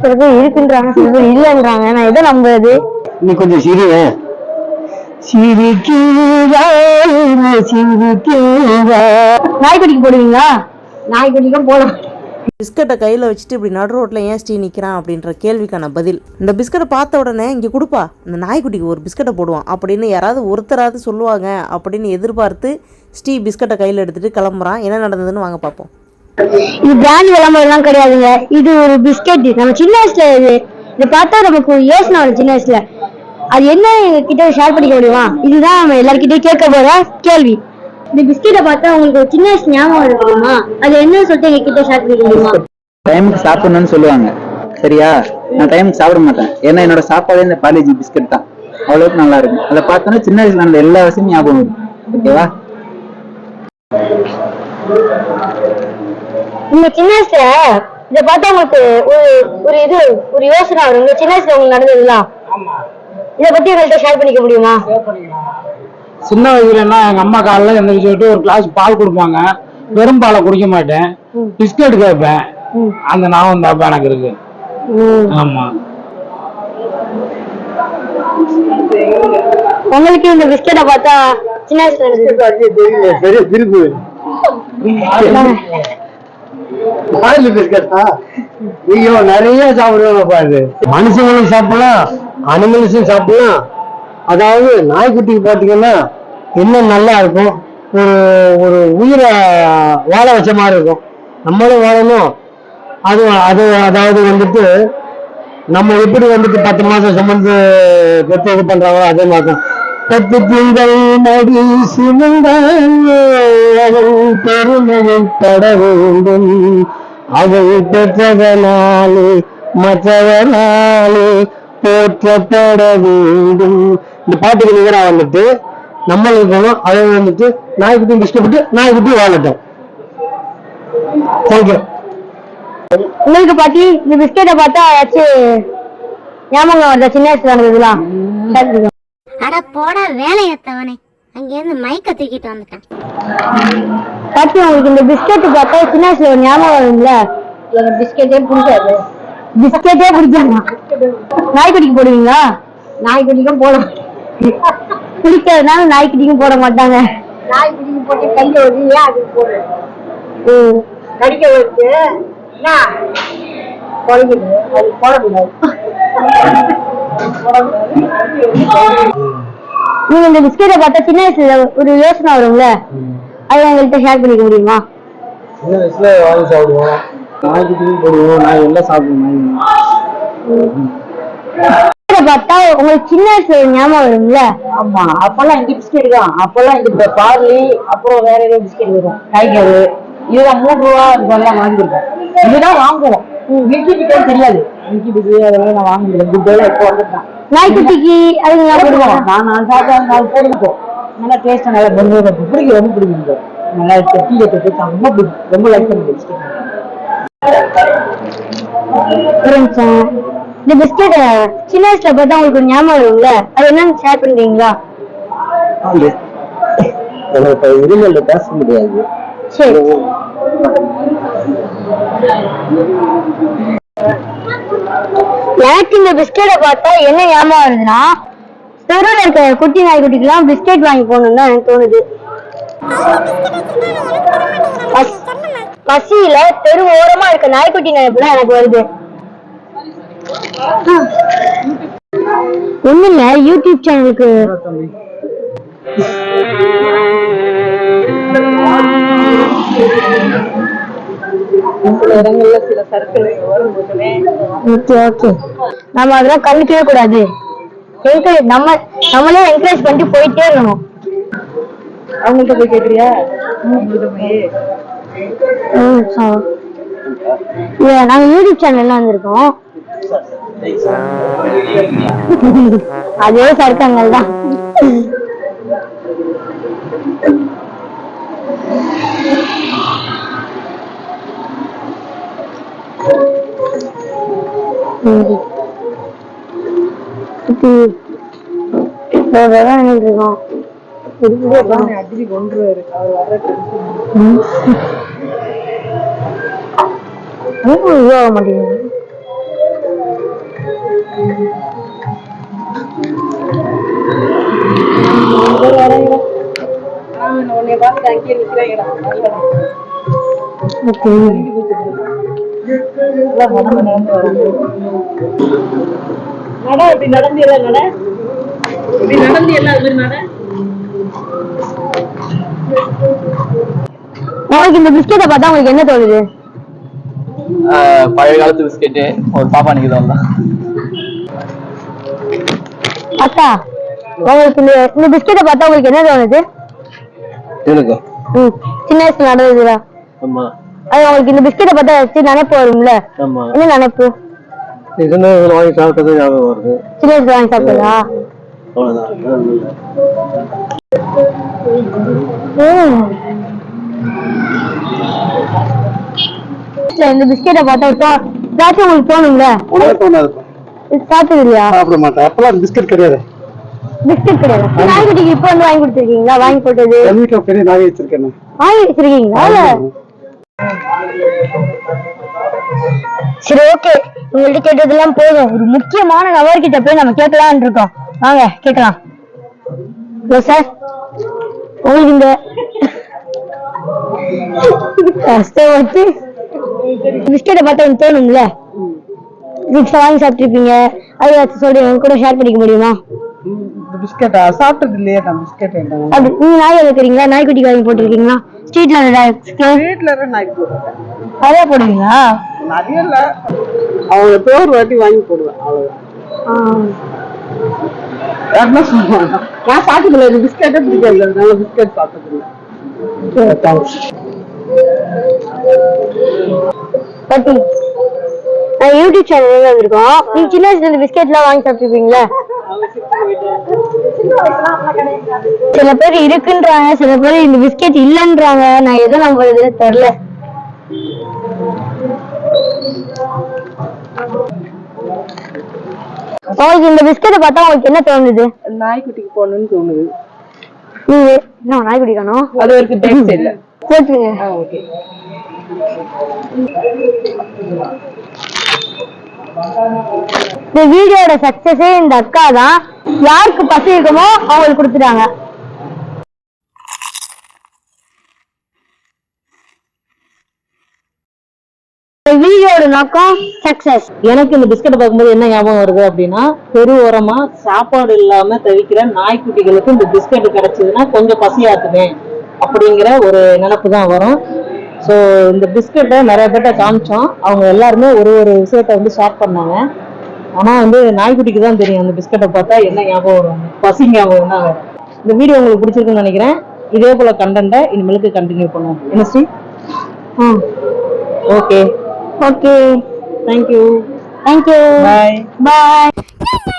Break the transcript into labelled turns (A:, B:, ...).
A: சில பேர் இருக்குன்றாங்க சில பேர் இல்லைன்றாங்க. நான் எதை நம்புறது?
B: நீ கொஞ்சம் சிரிய.
A: நாய்க்குட்டிக்கு போடுவீங்களா? நாய்க்குட்டிக்கும் போடும்
C: பிஸ்கட்டை கையில் வச்சுட்டு இப்படி நடு ரோட்டில் ஏன் ஸ்டீ நிற்கிறான் அப்படின்ற கேள்விக்கான பதில். இந்த பிஸ்கட்டை பார்த்த உடனே இங்கே கொடுப்பா. இந்த நாய்க்குட்டிக்கு ஒரு பிஸ்கட்டை போடுவான் அப்படின்னு யாராவது ஒருத்தராவது சொல்லுவாங்க அப்படின்னு எதிர்பார்த்து ஸ்டீ பிஸ்கட்டை கையில் எடுத்துகிட்டு கிளம்புறான். என்ன நடந்ததுன்னு வாங்க பார்ப்போம்.
A: இது பிராண்ட் விளம்பரம் கிடையாதுங்க. இது ஒரு பிஸ்கெட். நம்ம சின்ன வயசுல இது. இதை பார்த்தா நமக்கு யோசனை வரும் சின்ன வயசுல. அது என்ன எங்க கிட்ட ஷேர் பண்ணிக்க முடியுமா? இதுதான் நம்ம எல்லார்கிட்டயும் கேட்க போற கேள்வி. இந்த பிஸ்கெட்டை பார்த்தா உங்களுக்கு ஒரு சின்ன வயசு ஞாபகம் இருக்குமா தெரியுமா அது என்ன சொல்லிட்டு எங்க கிட்ட ஷேர் பண்ணிக்க முடியுமா?
B: டைமுக்கு சாப்பிடணும்னு சொல்லுவாங்க. சரியா? நான் டைமுக்கு சாப்பிட மாட்டேன். ஏன்னா என்னோட சாப்பாடே இந்த பாலேஜி பிஸ்கெட் தான். அவ்வளவுக்கு நல்லா இருக்கும் அதை பார்த்தோன்னா சின்ன வயசுல நடந்த எல்லா விஷயமும் ஞாபகம் வரும். ஓகேவா?
A: நீங்க சின்ன வயசுல இதை பார்த்தா உங்களுக்கு ஒரு ஒரு இது ஒரு யோசனை வரும். உங்க சின்ன வயசுல உங்களுக்கு நடந்ததுலாம் இதை பத்தி எங்கள்கிட்ட ஷேர் பண்ணிக்க முடியுமா?
D: சின்ன வயசுலன்னா எங்க அம்மா காலைல எந்திரிச்சு விட்டு ஒரு கிளாஸ் பால் கொடுப்பாங்க. வெறும் பாலை குடிக்க மாட்டேன். பிஸ்கட் கேட்பேன். அந்த ஞாபகம் தாப்பா எனக்கு இருக்கு. ஆமா.
A: உங்களுக்கு இந்த பிஸ்கெட்டை பார்த்தா சின்ன வயசுல
B: பெரிய திருப்பு பால் பிஸ்கட்டா ஐயோ நிறைய சாப்பிடுவாங்க பாரு. மனுஷங்களும் சாப்பிடலாம் அனிமல்ஸும் சாப்பிடலாம். அதாவது நாய்க்குட்டிக்கு பார்த்தீங்கன்னா இன்னும் நல்லா இருக்கும்? ஒரு ஒரு உயிரை வாழ வச்ச மாதிரி இருக்கும். நம்மளும் வாழணும். அது அது அதாவது வந்துட்டு நம்ம எப்படி வந்துட்டு பத்து மாசம் சுமந்து பெற்று இது பண்றாங்களோ அதே மாதிரி தான் பத்து திங்கள் நடி சுமந்தால் பெருமையை பட வேண்டும். அவள் பெற்றதனாலே மற்றவனாலே போற்றப்பட வேண்டும். இந்த பாட்டுக்கு நிகரா வந்துட்டு நம்மளுக்கு அதை வந்துட்டு நாய்க்குட்டியும் கஷ்டப்பட்டு நாய்க்குட்டி வாழட்டும். தேங்க்யூ
A: உங்களுக்கு பாட்டி இந்த பிஸ்கெட்டை பார்த்தா ஏதாச்சும் ஞாபகம் வருதா? சின்ன வயசுல பண்ணிக்கோங்க.
E: அட போடா வேலையத்தவனே. அங்கேருந்து மைக்க தூக்கிட்டு வந்துட்டேன்.
A: பாட்டி உங்களுக்கு இந்த பிஸ்கெட் பார்த்தா சின்ன வயசுல ஒரு ஞாபகம் வரும்ல? எனக்கு பிஸ்கெட்டே பிடிக்காது. பிஸ்கெட்டே பிடிக்காதா? நாய்க்குட்டிக்கு போடுவீங்களா? நாய்க்குட்டிக்கும் போட பிடிக்காதனால நாய்க்குட்டிக்கும் போட மாட்டாங்க. நாய்க்குட்டிக்கு போட்டு கையில வந்து ஏன் அதுக்கு போடு கடிக்க வச்சு என்ன? குறைக்குது. அது போடக்கூடாது நீங்க இந்த பிஸ்கெட்டை பார்த்தா சின்ன வயசுல ஒரு யோசனை வரும்ல? அதை எங்கள்கிட்ட ஷேர் பண்ணிக்க முடியுமா?
B: சின்ன வயசுல வாங்கி சாப்பிடுவோம். நாய்க்குட்டியும் போடுவோம். நாய் எல்லாம் சாப்பிடுவோம்
A: பார்த்தா உங்களுக்கு சின்ன வயசுல ஞாபகம் வரும்ல?
F: ஆமா அப்பெல்லாம் இந்த பிஸ்கெட் தான் அப்பெல்லாம் இந்த பார்லி அப்புறம் வேற ஏதோ பிஸ்கெட் வரும் டைகர் இதுதான் மூணு ரூபா இதெல்லாம் வாங்கியிருக்கேன் இதுதான் வாங்குவோம். மில்கி பிஸ்கெட் தெரியாது. மில்கி பிஸ்கெட் அதெல்லாம் நான் வாங்கிருக்கேன் குட்டெல்லாம் இப்போ வந்துட்டான்
A: நாய்க்குட்டிக்கு அது?
F: நான் நான் சாப்பிட்டு போடுவோம் நல்லா டேஸ்ட் நல்லா பொண்ணு பிடிக்கும் ரொம்ப பிடிக்கும். நல்லா டீ எடுத்து ரொம்ப பிடிக்கும் ரொம்ப லைக்
A: நிமிஷம். இந்த பிஸ்கெட் சின்ன வயசுல பார்த்தா உங்களுக்கு ஞாபகம் வரும்ல? அது என்னன்னு ஷேர் பண்றீங்களா?
B: எனக்கு இருமல் பேச முடியாது.
A: சரி. எனக்கு இந்த பிஸ்கெட்டை பார்த்தா என்ன ஞாபகம் வருதுன்னா தெருவில் இருக்க குட்டி நாய்க்குட்டிக்கெல்லாம் பிஸ்கெட் வாங்கி போகணும்னு தான் எனக்கு தோணுது. பசியில தெரு ஓரமா இருக்க நாய்க்குட்டி நினைப்புலாம் எனக்கு வருது. ஒண்ணு இல்ல யூடியூப் சேனலுக்கு நம்ம அதெல்லாம் கண்டுக்கவே கூடாது. Encourage- நம்ம நம்மளே என்கரேஜ் பண்ணிட்டு போயிட்டே இருக்கணும்.
F: அவங்கள்ட்ட போய் கேக்குறியா?
A: நாங்க யூடியூப் சேனல்ல வந்திருக்கோம். அதே சர்க்கங்கள் தான். சரி.
F: நூத்தி எண்பது ரூபா தான்
A: எழுதிருக்கோம் இதுவாக மாட்டேங்குது ஓகே
F: நட இப்படி நடந்தியல நட இப்படி நடந்தியல அது மாதிரி நட
A: உங்களுக்கு இந்த பிஸ்கெட்டை பார்த்தா உங்களுக்கு என்ன தோணுது?
B: பழைய காலத்து பிஸ்கெட்டு. ஒரு பாப்பா நிக்குது
A: அக்கா உங்களுக்கு இந்த இந்த பிஸ்கெட்டை பார்த்தா உங்களுக்கு என்ன தோணுது?
B: எனக்கு
A: ம் சின்ன வயசுல நடந்ததுல
B: ஆமா.
A: அது உங்களுக்கு இந்த பிஸ்கெட்டை பார்த்தா வச்சு நினைப்பு வரும்ல?
B: ஆமா.
A: என்ன நினைப்பு?
B: இதுன்னு வாங்கி சாப்பிட்டது ஞாபகம் வருது.
A: வயசுல வாங்கி சாப்பிட்டதா? இந்த பிஸ்கெட்டை பார்த்தா ஏதாச்சும் உங்களுக்கு இது சாப்பிட்டது இல்லையா
B: சாப்பிட மாட்டேன். அப்பெல்லாம் பிஸ்கட் கிடையாது.
A: பிஸ்கெட் கிடையாது. நாய்க்குட்டிக்கு இப்போ வந்து வாங்கி கொடுத்துருக்கீங்களா? வாங்கி போட்டது?
B: வீட்டுல பெரிய நாய் வச்சிருக்கேன்
A: வாங்கி வச்சிருக்கீங்களா? இல்ல? சரி ஓகே உங்கள்ட்ட கேட்டதெல்லாம் போதும். ஒரு முக்கியமான நபர்கிட்ட போய் நம்ம கேட்கலாம்னு இருக்கோம். வாங்க கேட்கலாம். ஹலோ சார் உங்களுக்கு இந்த கஷ்டப்பட்டு பிஸ்கெட்டை பார்த்தா எனக்கு தோணும்ல? சிக்ஸ் வாங்கி சாப்பிட்டுருப்பீங்க. அது ஏதாச்சும் சொல்றீங்க எங்க கூட ஷேர் பண்ணிக்க முடியுமா?
F: பிஸ்கெட்டா சாப்பிட்டது இல்லையே நான் பிஸ்கெட்
A: அது நீங்க நாய் வளர்க்குறீங்களா? நாய்க்குட்டிக்கு வாங்கி போட்டிருக்கீங்களா? ஸ்ட்ரீட்ல
F: போடுவேன்.
A: அதே போடுவீங்களா?
F: நிறைய இல்ல. அவங்க பேர் வாட்டி வாங்கி போடுவேன் யாருன்னா சொல்லுவாங்க? நான் சாப்பிட்டதில்ல எனக்கு பிஸ்கெட்டே பிடிக்காது. அதனால பிஸ்கெட் சாப்பிட்டதில்ல.
A: பட்டி நான் யூடியூப் சேனல் வந்திருக்கோம். நீங்க சின்ன வயசுல இந்த பிஸ்கெட்லாம் வாங்கி சாப்பிட்டுருப்பீங்களா? சில பேர் இருக்குன்றாங்க சில பேர் இந்த பிஸ்கெட் இல்லைன்றாங்க. நான் எதை நம்புறது தெரியல உங்களுக்கு இந்த பிஸ்கெட்டை பார்த்தா உங்களுக்கு என்ன தோணுது?
F: நாய்க்குட்டிக்கு போகணும்னு தோணுது.
A: நீங்க என்ன நாய்க்குடி காணோம்
F: அது வரைக்கும் பேக் சைட்ல
A: போட்டுருங்க.
F: ஓகே.
A: இந்த வீடியோட சக்சஸே இந்த அக்கா தான் யாருக்கு பசி இருக்குமோ அவங்களுக்கு கொடுத்துட்டாங்க இந்த வீடியோட நோக்கம் சக்சஸ்
C: எனக்கு இந்த பிஸ்கட் பார்க்கும்போது என்ன ஞாபகம் வருது அப்படின்னா தெரு ஓரமா சாப்பாடு இல்லாம தவிக்கிற நாய்க்குட்டிகளுக்கு இந்த பிஸ்கட் கிடைச்சதுன்னா கொஞ்சம் பசியாக்குமே அப்படிங்கிற ஒரு நினப்பு தான் வரும். ஸோ இந்த பிஸ்கட்டை நிறைய பேர்ட்ட காமிச்சோம். அவங்க எல்லாருமே ஒரு ஒரு விஷயத்த வந்து ஷேர் பண்ணாங்க. ஆனா வந்து நாய்க்குட்டிக்கு தான் தெரியும் அந்த பிஸ்கட்டை பார்த்தா என்ன ஞாபகம் வரும். பசி ஞாபகம் தான் வரும். இந்த வீடியோ உங்களுக்கு பிடிச்சிருக்குன்னு நினைக்கிறேன். இதே போல கண்டென்ட்டை இனிமேலுக்கு கண்டினியூ பண்ணுவோம். என்ன Sri? Okay
A: Okay.
C: Thank
A: you.
C: Thank
A: you. Bye. Bye.